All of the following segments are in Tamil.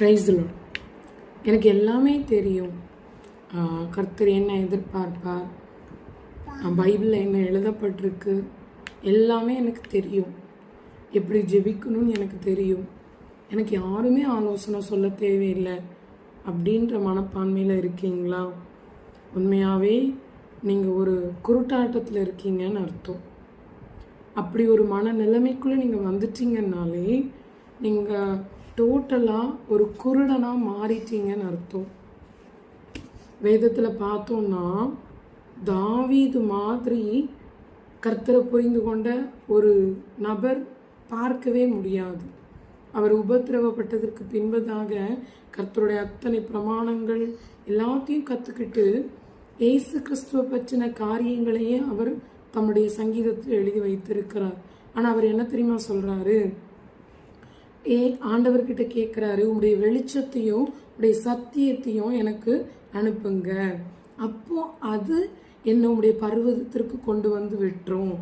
ப்ரைஸ் எனக்கு எல்லாமே தெரியும். கர்த்தர் என்ன எதிர்பார்ப்பார்? பைபிளில் என்ன எழுதப்பட்டிருக்கு? எல்லாமே எனக்கு தெரியும். எப்படி ஜெபிக்கணும்னு எனக்கு தெரியும். எனக்கு யாருமே ஆலோசனை சொல்ல தேவையில்லை. அப்படின்ற மனப்பான்மையில் இருக்கீங்களா? உண்மையாகவே நீங்கள் ஒரு குருட்டாட்டத்தில் இருக்கீங்கன்னு அர்த்தம். அப்படி ஒரு மன நிலைமைக்குள்ளே நீங்கள் வந்துட்டீங்கன்னாலே நீங்கள் டோட்டலாக ஒரு குருடனாக மாறிட்டீங்கன்னு அர்த்தம். வேதத்தில் பார்த்தோம்னா தாவீது மாதிரி கர்த்தரை புரிந்து கொண்ட ஒரு நபர் பார்க்கவே முடியாது. அவர் உபத்திரவப்பட்டதற்கு பின்பதாக கர்த்தருடைய அத்தனை பிரமாணங்கள் எல்லாத்தையும் கற்றுக்கிட்டு இயேசு கிறிஸ்துவ பற்றின காரியங்களையே அவர் தம்முடைய சங்கீதத்தில் எழுதி வைத்திருக்கிறார். ஆனால் அவர் என்ன தெரியுமா சொல்கிறாரு ஏ ஆண்டவர்கிட்ட கேட்குறாரு? உங்களுடைய வெளிச்சத்தையும் உடைய சத்தியத்தையும் எனக்கு அனுப்புங்க. அப்போ அது என்ன உடைய பர்வதத்திற்கு கொண்டு வந்து விட்டுரும்.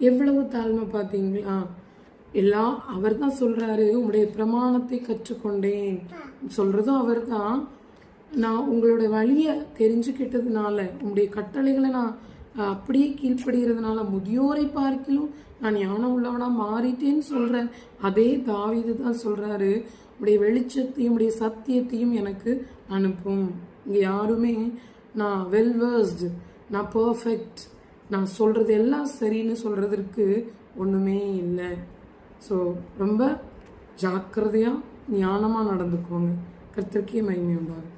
எவ்வளவு தாழ்மை பார்த்தீங்களா? எல்லாம் அவர் தான் சொல்கிறாரு உங்களுடைய பிரமாணத்தை கற்றுக்கொண்டேன். சொல்கிறதும் அவர் தான் நான் உங்களோட வழியை தெரிஞ்சுக்கிட்டதுனால உங்களுடைய கட்டளைகளை நான் அப்படியே கீழ்ப்படுகிறதுனால முதியோரை பார்க்கிலும் நான் ஞானம் உள்ளவனா மாறிட்டேன்னு சொல்ற அதே தாவிது தான் சொல்றாரு. உடைய வெளிச்சத்தையும் உடைய சத்தியத்தையும் எனக்கு அனுப்பும். இங்கே யாருமே நான் வெல்வர்ஸ்டு நான் பர்ஃபெக்ட் நான் சொல்றது எல்லாம் சரின்னு சொல்றதற்கு ஒன்றுமே இல்லை. ஸோ ரொம்ப ஜாக்கிரதையாக ஞானமாக நடந்துக்கோங்க. கர்த்தருக்கே மகிமை உண்டாகும்